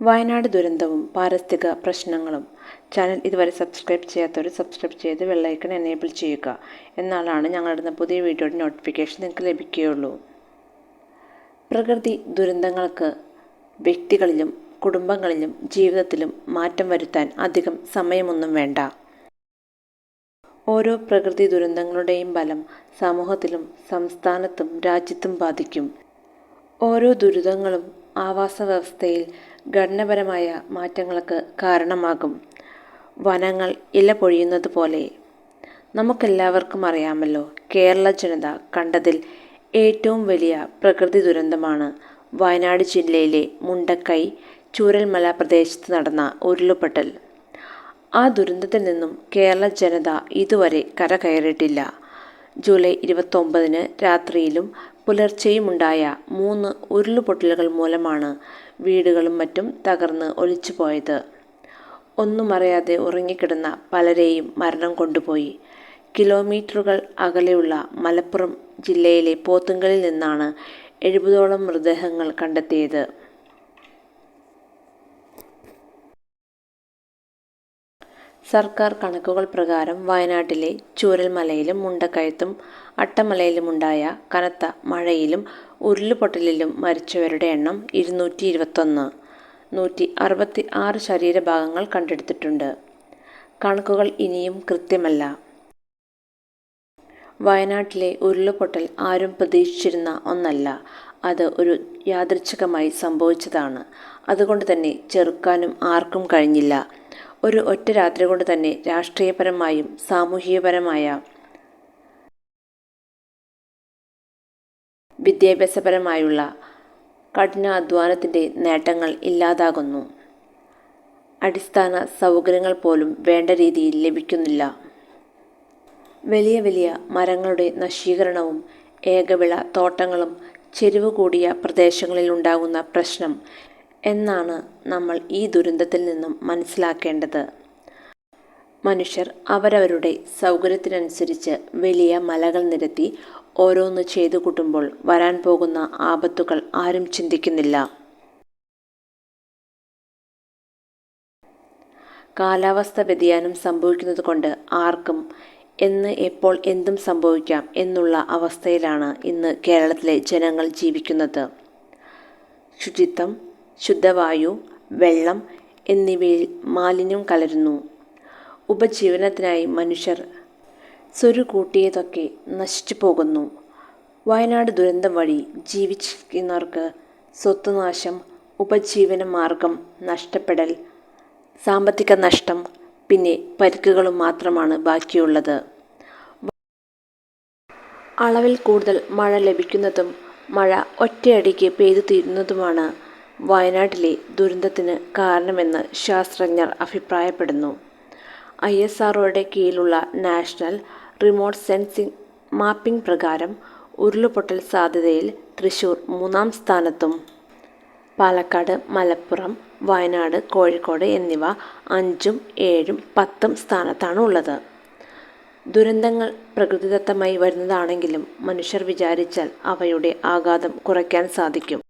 വയനാട് ദുരന്തവും പാരിസ്ഥിതിക പ്രശ്നങ്ങളും. ചാനൽ ഇതുവരെ സബ്സ്ക്രൈബ് ചെയ്യാത്തവർ സബ്സ്ക്രൈബ് ചെയ്ത് വെള്ളൈക്കൺ എനേബിൾ ചെയ്യുക. എന്നാലാണ് ഞങ്ങളിടുന്ന പുതിയ വീഡിയോയുടെ നോട്ടിഫിക്കേഷൻ നിങ്ങൾക്ക് ലഭിക്കുകയുള്ളൂ. പ്രകൃതി ദുരന്തങ്ങൾക്ക് വ്യക്തികളിലും കുടുംബങ്ങളിലും ജീവിതത്തിലും മാറ്റം വരുത്താൻ അധികം സമയമൊന്നും വേണ്ട. ഓരോ പ്രകൃതി ദുരന്തങ്ങളുടെയും ഫലം സമൂഹത്തിലും സംസ്ഥാനത്തും രാജ്യത്തും ബാധിക്കും. ഓരോ ദുരിതങ്ങളും ആവാസ വ്യവസ്ഥയിൽ ഘടനാപരമായ മാറ്റങ്ങൾക്ക് കാരണമാകും. വനങ്ങൾ ഇല പൊഴിയുന്നത് പോലെ. നമുക്കെല്ലാവർക്കും അറിയാമല്ലോ കേരള ജനത കണ്ടതിൽ ഏറ്റവും വലിയ പ്രകൃതി ദുരന്തമാണ് വയനാട് ജില്ലയിലെ മുണ്ടക്കൈ ചൂരൽമല പ്രദേശത്ത് നടന്ന ഉരുൾപൊട്ടൽ. ആ ദുരന്തത്തിൽ നിന്നും കേരള ജനത ഇതുവരെ കരകയറിയിട്ടില്ല. ജൂലൈ ഇരുപത്തൊമ്പതിന് രാത്രിയിലും പുലർച്ചെയുമുണ്ടായ മൂന്ന് ഉരുളുപൊട്ടലുകൾ മൂലമാണ് വീടുകളും മറ്റും തകർന്ന് ഒലിച്ചുപോയത് ഒന്നും അറിയാതെ ഉറങ്ങിക്കിടന്ന പലരെയും മരണം കൊണ്ടുപോയി. കിലോമീറ്ററുകൾ അകലെയുള്ള മലപ്പുറം ജില്ലയിലെ പോത്തുങ്കലിൽ നിന്നാണ് എഴുപതോളം മൃതദേഹങ്ങൾ കണ്ടെത്തിയത്. സർക്കാർ കണക്കുകൾ പ്രകാരം വയനാട്ടിലെ ചൂരൽമലയിലും മുണ്ടക്കയത്തും അട്ടമലയിലുമുണ്ടായ കനത്ത മഴയിലും ഉരുളുപൊട്ടലിലും മരിച്ചവരുടെ എണ്ണം ഇരുന്നൂറ്റി ഇരുപത്തൊന്ന് നൂറ്റി അറുപത്തി ആറ് ശരീരഭാഗങ്ങൾ കണ്ടെടുത്തിട്ടുണ്ട്. കണക്കുകൾ ഇനിയും കൃത്യമല്ല. വയനാട്ടിലെ ഉരുൾപൊട്ടൽ ആരും പ്രതീക്ഷിച്ചിരുന്ന ഒന്നല്ല. അത് ഒരു യാദൃച്ഛികമായി സംഭവിച്ചതാണ്. അതുകൊണ്ട് തന്നെ ചെറുക്കാനും ആർക്കും കഴിഞ്ഞില്ല. ഒരു ഒറ്റ രാത്രി കൊണ്ട് തന്നെ രാഷ്ട്രീയപരമായും സാമൂഹികപരമായ വിദ്യാഭ്യാസപരമായുള്ള കഠിനാധ്വാനത്തിന്റെ നേട്ടങ്ങൾ ഇല്ലാതാകുന്നു. അടിസ്ഥാന സൗകര്യങ്ങൾ പോലും വേണ്ട രീതിയിൽ ലഭിക്കുന്നില്ല. വലിയ വലിയ മരങ്ങളുടെ നശീകരണവും ഏകവിള തോട്ടങ്ങളും ചെരിവ് കൂടിയ പ്രദേശങ്ങളിൽ ഉണ്ടാകുന്ന പ്രശ്നം എന്നാണ് നമ്മൾ ഈ ദുരന്തത്തിൽ നിന്നും മനസ്സിലാക്കേണ്ടത്. മനുഷ്യർ അവരവരുടെ സൗകര്യത്തിനനുസരിച്ച് വലിയ മലകൾ നിരത്തി ഓരോന്ന് ചെയ്തു കൂട്ടുമ്പോൾ വരാൻ പോകുന്ന ആപത്തുകൾ ആരും ചിന്തിക്കുന്നില്ല. കാലാവസ്ഥ വ്യതിയാനം സംഭവിക്കുന്നത് കൊണ്ട് ആർക്കും എന്ന് എപ്പോൾ എന്തും സംഭവിക്കാം എന്നുള്ള അവസ്ഥയിലാണ് ഇന്ന് കേരളത്തിലെ ജനങ്ങൾ ജീവിക്കുന്നത്. ശുചിത്വം ശുദ്ധവായു വെള്ളം എന്നിവയിൽ മാലിന്യം കലരുന്നു. ഉപജീവനത്തിനായി മനുഷ്യർ സ്വരു കൂട്ടിയതൊക്കെ നശിച്ചു പോകുന്നു. വയനാട് ദുരന്തം വഴി ജീവിച്ചിരിക്കുന്നവർക്ക് സ്വത്തുനാശം ഉപജീവന മാർഗം നഷ്ടപ്പെടൽ സാമ്പത്തിക നഷ്ടം പിന്നെ പരിക്കുകളും മാത്രമാണ് ബാക്കിയുള്ളത്. അളവിൽ കൂടുതൽ മഴ ലഭിക്കുന്നതും മഴ ഒറ്റയടിക്ക് പെയ്തു തീരുന്നതുമാണ് വയനാട്ടിലെ ദുരന്തത്തിന് കാരണമെന്ന് ശാസ്ത്രജ്ഞർ അഭിപ്രായപ്പെടുന്നു. ഐ എസ് ആർഒയുടെ കീഴിലുള്ള നാഷണൽ റിമോട്ട് സെൻസിംഗ് മാപ്പിംഗ് പ്രകാരം ഉരുളുപൊട്ടൽ സാധ്യതയിൽ തൃശൂർ മൂന്നാം സ്ഥാനത്തും പാലക്കാട് മലപ്പുറം വയനാട് കോഴിക്കോട് എന്നിവ അഞ്ചും ഏഴും പത്തും സ്ഥാനത്താണ് ഉള്ളത്. ദുരന്തങ്ങൾ പ്രകൃതിദത്തമായി വരുന്നതാണെങ്കിലും മനുഷ്യർ വിചാരിച്ചാൽ അവയുടെ ആഘാതം കുറയ്ക്കാൻ സാധിക്കും.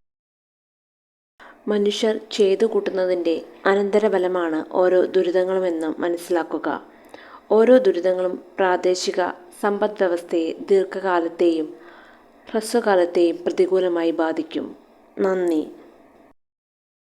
മനുഷ്യർ ചെയ്തു കൂട്ടുന്നതിന്റെ അനന്തരഫലമാണ് ഓരോ ദുരിതങ്ങളുമെന്ന് മനസ്സിലാക്കുക. ഓരോ ദുരിതങ്ങളും പ്രാദേശിക സമ്പദ് വ്യവസ്ഥയെ ദീർഘകാലത്തെയും ഹ്രസ്വകാലത്തെയും പ്രതികൂലമായി ബാധിക്കും. നന്ദി.